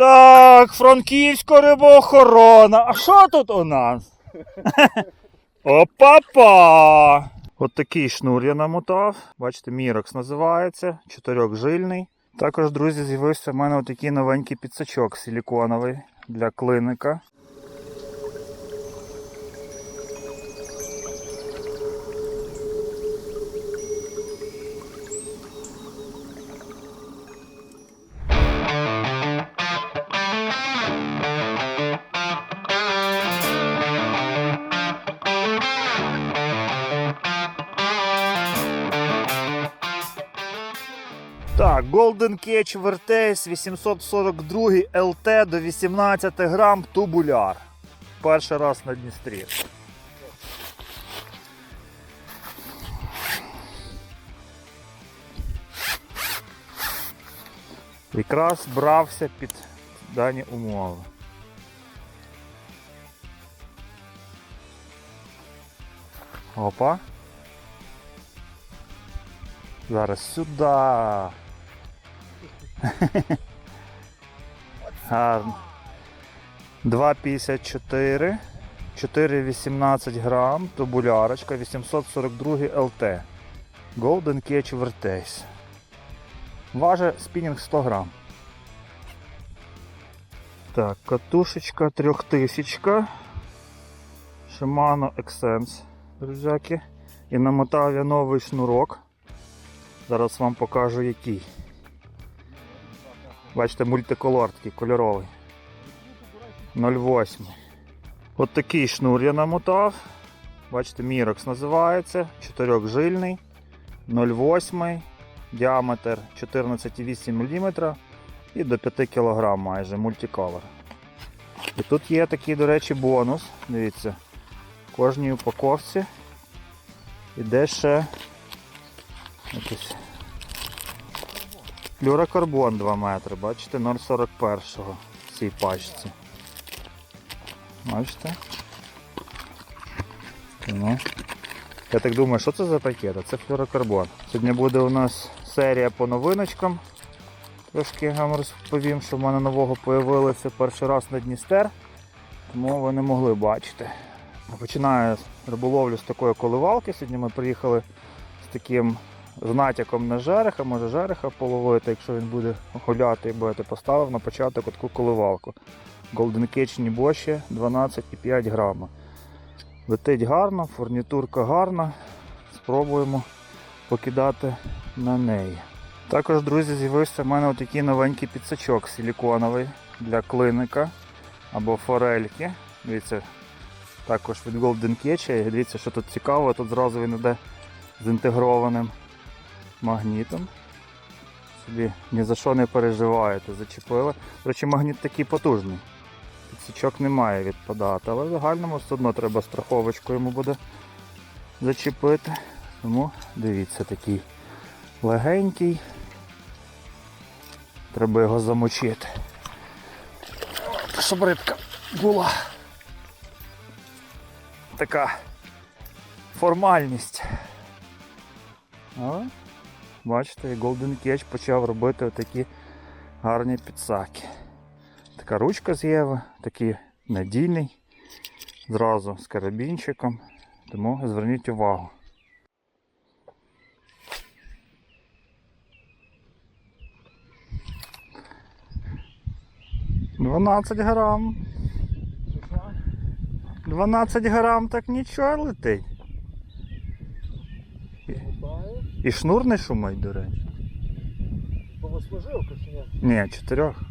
Так, Франківська рибоохорона. А що тут у нас? Опа-па! От такий шнур я намотав. Бачите, Мірокс називається, чотирьохжильний. Також, друзі, з'явився в мене отакий новенький підсачок силіконовий для клиника. Golden Catch Vertex 842 LT до 18 грам тубуляр. Перший раз на Дністрі. Якраз брався під дані умови. Опа. Зараз сюди. Гарно. 2,54. 4,18 грам. Тубулярочка 842 ЛТ. Golden Catch Vertex. Важить спінінг 100 грам. Так, катушечка 3000. Shimano Excense, друзяки. І намотав я новий шнурок. Зараз вам покажу який. Бачите, мультиколор такий кольоровий. 0,8. От такий шнур я намотав. Бачите, Мірокс називається. Чотирьохжильний. 0,8. Діаметр 14,8 мм і до 5 кг майже мультиколор. І тут є такий, до речі, бонус. Дивіться, в кожній упаковці іде ще якийсь флюрокарбон 2 метри, бачите, 0,41 в цій пачці. Бачите? Ну. Я так думаю, що це за пакет? А Це флюрокарбон. Сьогодні буде у нас серія по новиночкам. Трошки я вам розповім, що в мене нового появилося перший раз на Дністер, тому ви не могли бачити. Починаю риболовлю з такої коливалки. Сьогодні ми приїхали з таким з натяком на жереха, може жереха половити, якщо він буде гуляти і будете поставив на початок таку коливалку. Golden Catch Нібоші 12,5 грама. Летить гарно, фурнітурка гарна. Спробуємо покидати на неї. Також, друзі, з'явився в мене отакий новенький підсачок силіконовий для клиника або форельки. Дивіться, також від Golden Catch. Дивіться, що тут цікаво, тут зразу він йде з інтегрованим магнітом. Собі ні за що не переживаєте, зачепили. До речі, магніт такий потужний. Підсічок не має відпадати, але в загальному все одно треба страховочку йому буде зачепити. Тому дивіться, такий легенький. Треба його замочити. Щоб рибка була така формальність. Але, бачите, і Golden Catch почав робити такі гарні підсаки. Така ручка з Єви, такий надійний, зразу з карабінчиком, тому зверніть увагу. Дванадцять грам. 12 грам так нічого летить. І шнур не шумить, до речі. Восьмижилка чи ні? Ні, чотирьох.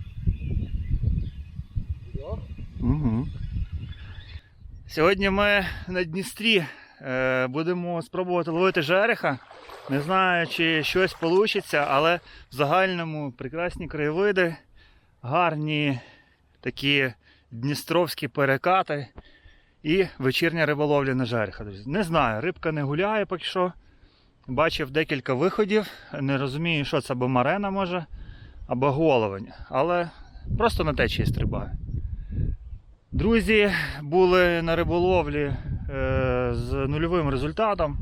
Трьох? Угу. Сьогодні ми на Дністрі е, будемо спробувати ловити жереха. Не знаю, чи щось вийде, але в загальному прекрасні краєвиди, гарні такі дністровські перекати і вечірня риболовля на жереха. Не знаю, рибка не гуляє поки що. Бачив декілька виходів. Не розумію, що це або марена може, або головень. Але просто на течії стрибає. Друзі були на риболовлі е, з нульовим результатом,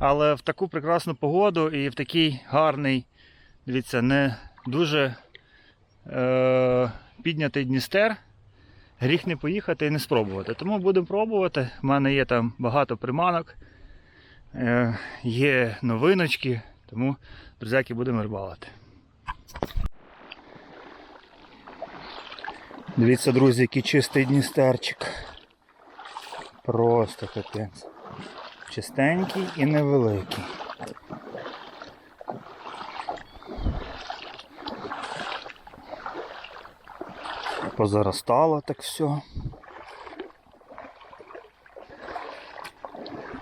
але в таку прекрасну погоду і в такий гарний, дивіться, не дуже е, піднятий Дністер. Гріх не поїхати і не спробувати. Тому будемо пробувати. У мене є там багато приманок, є новиночки, тому, друзяки, будемо рибалити. Дивіться, друзі, який чистий Дністерчик. Просто капець. Чистенький і невеликий. Позаростало так все.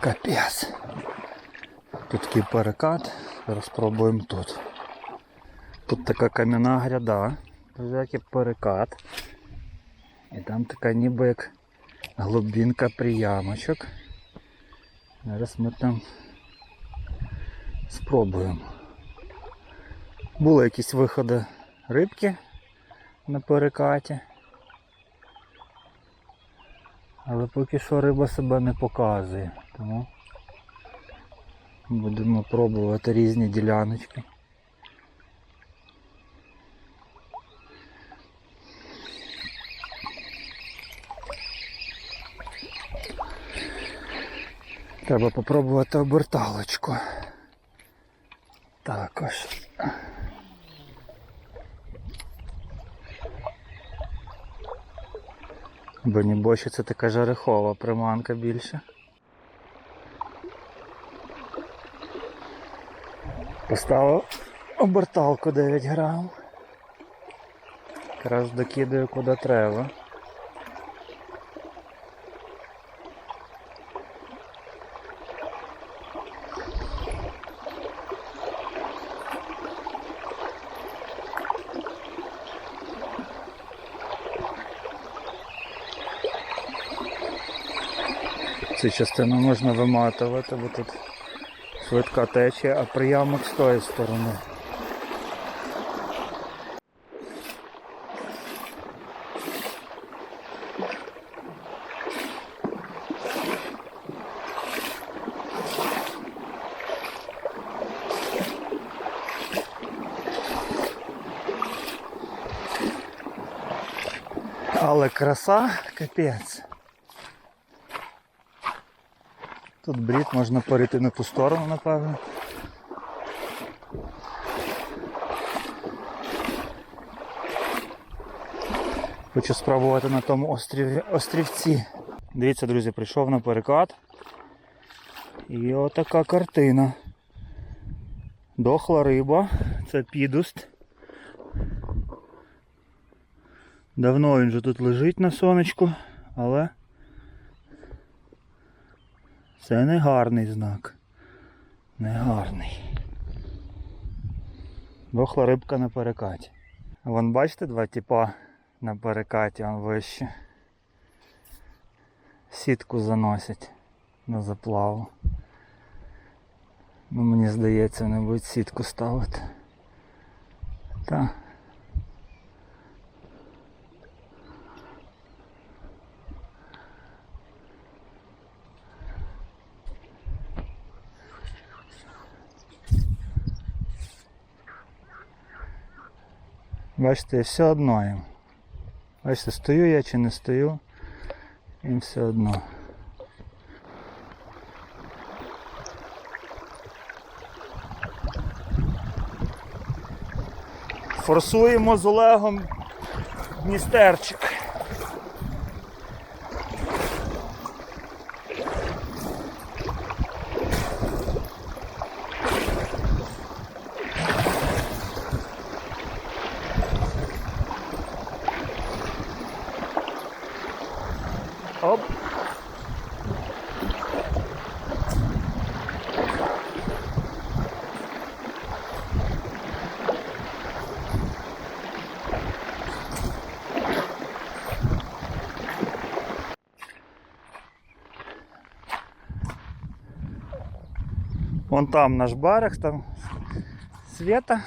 Капець. Тут такий перекат. Зараз спробуємо тут. Тут така кам'яна гряда. Як перекат. І там така ніби як глибинка приямочок. Зараз ми там спробуємо. Були якісь виходи рибки на перекаті. Але поки що риба себе не показує, тому будемо пробувати різні діляночки. Треба попробувати оберталочку. Також. Бо нібочі це така жарихова приманка більше. Поставив оберталку 9 грам. Якраз докидаю куди треба. Цю частину можна виматувати, бо тут швидка течія, а приямок з тої сторони. Але краса капець. Тут брід можна перейти на ту сторону, напевно. Хочу спробувати на тому острів... острівці. Дивіться, друзі, прийшов на перекат. І отака картина. Дохла риба, це підуст. Давно він вже тут лежить на сонечку, але це не гарний знак. Не гарний. Дохла рибка на перекаті. Вон бачите два типа на перекаті, он вище. Сітку заносять на заплаву. Ну, мені здається, вони будуть сітку ставити. Так. Бачите, все одно їм. Бачите, стою я чи не стою, їм все одно. Форсуємо з Олегом Дністерчик. Вон там наш барах, там света.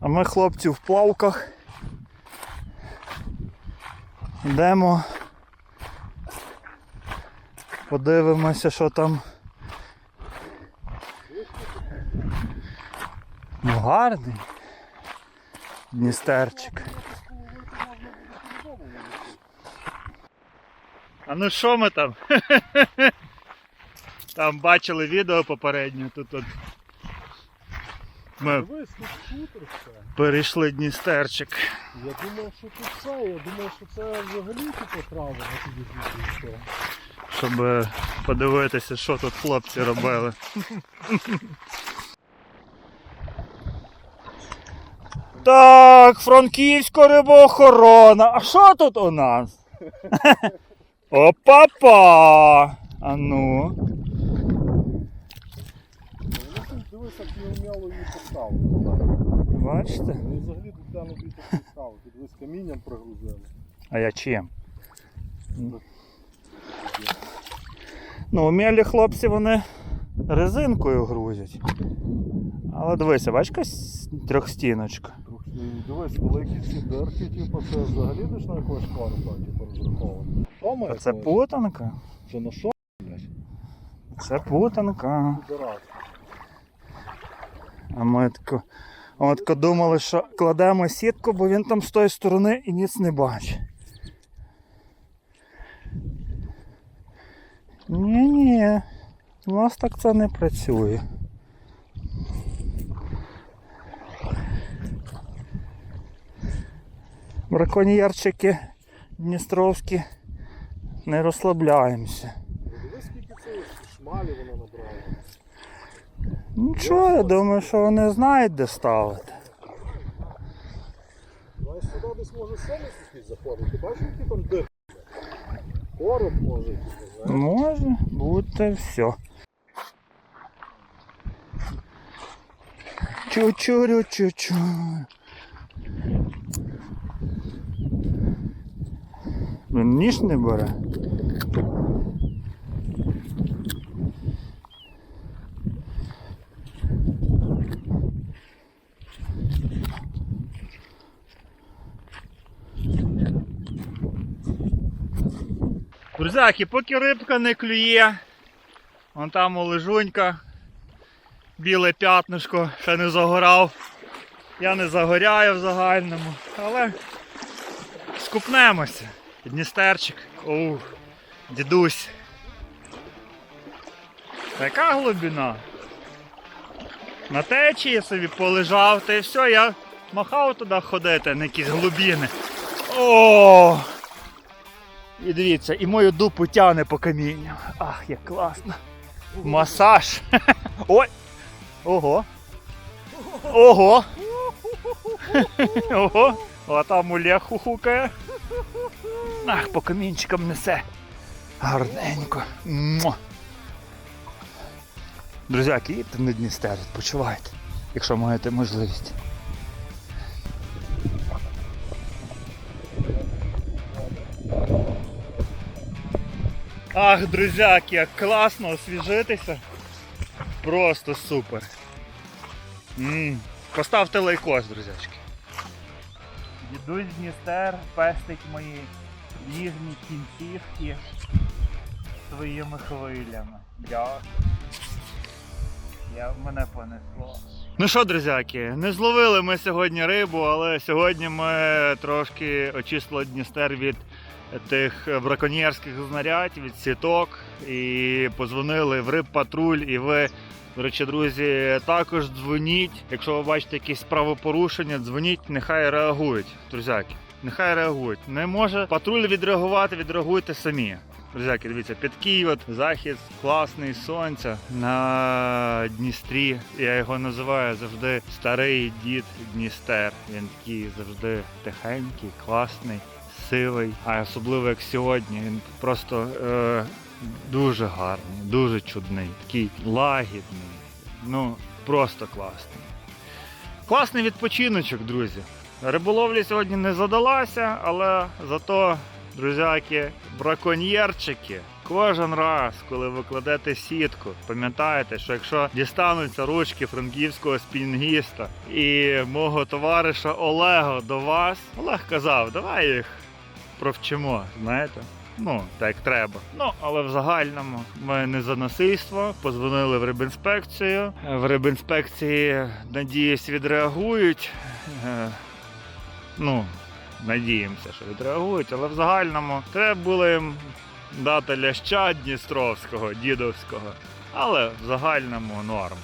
А ми хлопці в плавках. Йдемо. Подивимося, що там. Ну гарний. Дністерчик. А ну що ми там? Там бачили відео попереднє, тут от ми Дивись, тут шутер все. перейшли Дністерчик. Я думав, що тут це, я думав, що це взагалі типу трава на тобі все. щоб е, подивитися, що тут хлопці робили. Так, франківська рибоохорона. А що тут у нас? Опа-па! А ну. Ну тут дивись, як неуміло її поставили. Бачите? Вони взагалі бійте поставили. Тут ви з камінням пригрузили. А я чим? Ну, умілі хлопці вони резинкою грузять. Але дивися, бачиш якась трьохстіночка. Дивись, великі ці дирки, типу, це взагалі десь на якогось паруса, типу, розраховано. А це путанка. Це на що, блядь? Це путанка. А ми тако, от думали, що кладемо сітку, бо він там з тої сторони і ніц не бачить. Ні-ні, у нас так це не працює. Браконьєрчики Дністровські не розслабляємося. Скільки це шмалі вона набрала. Нічого, я думаю, що вони знають, де ставити. Знаєш, сюди десь може сонець якийсь заходить. Ти бачиш, які там дирки? Короб може, знаєш? Може бути все. Чу-чурю-чу-чу. Він ніж не бере. Друзяки, поки рибка не клює, вон там лежунька, біле п'ятнишко, ще не загорав. Я не загоряю в загальному, але скупнемося. Дністерчик. Оу, дідусь. Така глибина. На течії собі полежав, та й все, я махав туди ходити, на якісь глибини. О! І дивіться, і мою дупу тягне по камінню. Ах, як класно. Масаж. Ой. Ого. Ого. Ого. А там Олег хухукає. Ах, по камінчикам несе. Гарненько. Друзяки, їдьте на Дністер, відпочивайте, якщо маєте можливість. Ах, друзяки, як класно освіжитися. Просто супер. м Поставте лайкос, друзячки. Дідусь Дністер пестить мої ніжні кінцівки своїми хвилями. Дякую. Я мене понесло. Ну що, друзяки, не зловили ми сьогодні рибу, але сьогодні ми трошки очистили Дністер від тих браконьєрських знарядь, від сіток і позвонили в рибпатруль. І ви, до речі, друзі, також дзвоніть. Якщо ви бачите якісь правопорушення, дзвоніть, нехай реагують, друзяки. Нехай реагують. Не може патруль відреагувати, відреагуйте самі. Друзяки, дивіться, під Києвом захід класний сонця на Дністрі. Я його називаю завжди старий дід Дністер. Він такий завжди тихенький, класний, сивий. А особливо як сьогодні. Він просто е, дуже гарний, дуже чудний, такий лагідний. Ну, просто класний. Класний відпочиночок, друзі. Риболовля сьогодні не задалася, але зато, друзяки, браконьєрчики. Кожен раз, коли ви кладете сітку, пам'ятаєте, що якщо дістануться ручки франківського спінгіста і мого товариша Олега до вас, Олег казав, давай їх провчимо, знаєте. Ну, так треба. Ну, але в загальному ми не за насильство. Позвонили в рибінспекцію. В рибінспекції, надіюсь, відреагують. Е, Ну, Надіємося, що відреагують, але в загальному треба було їм дати ляща Дністровського, дідовського. Але в загальному норм.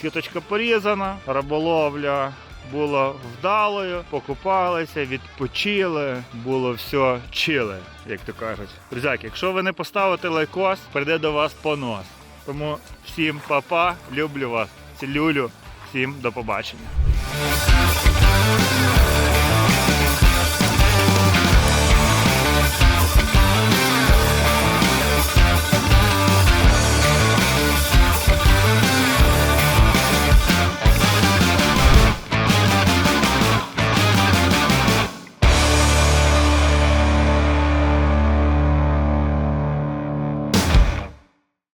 Сіточка порізана, риболовля була вдалою, покупалися, відпочили, було все чили, як то кажуть. Друзяки, якщо ви не поставите лайкос, прийде до вас понос. Тому всім па-па, люблю вас, цілюлю, всім до побачення.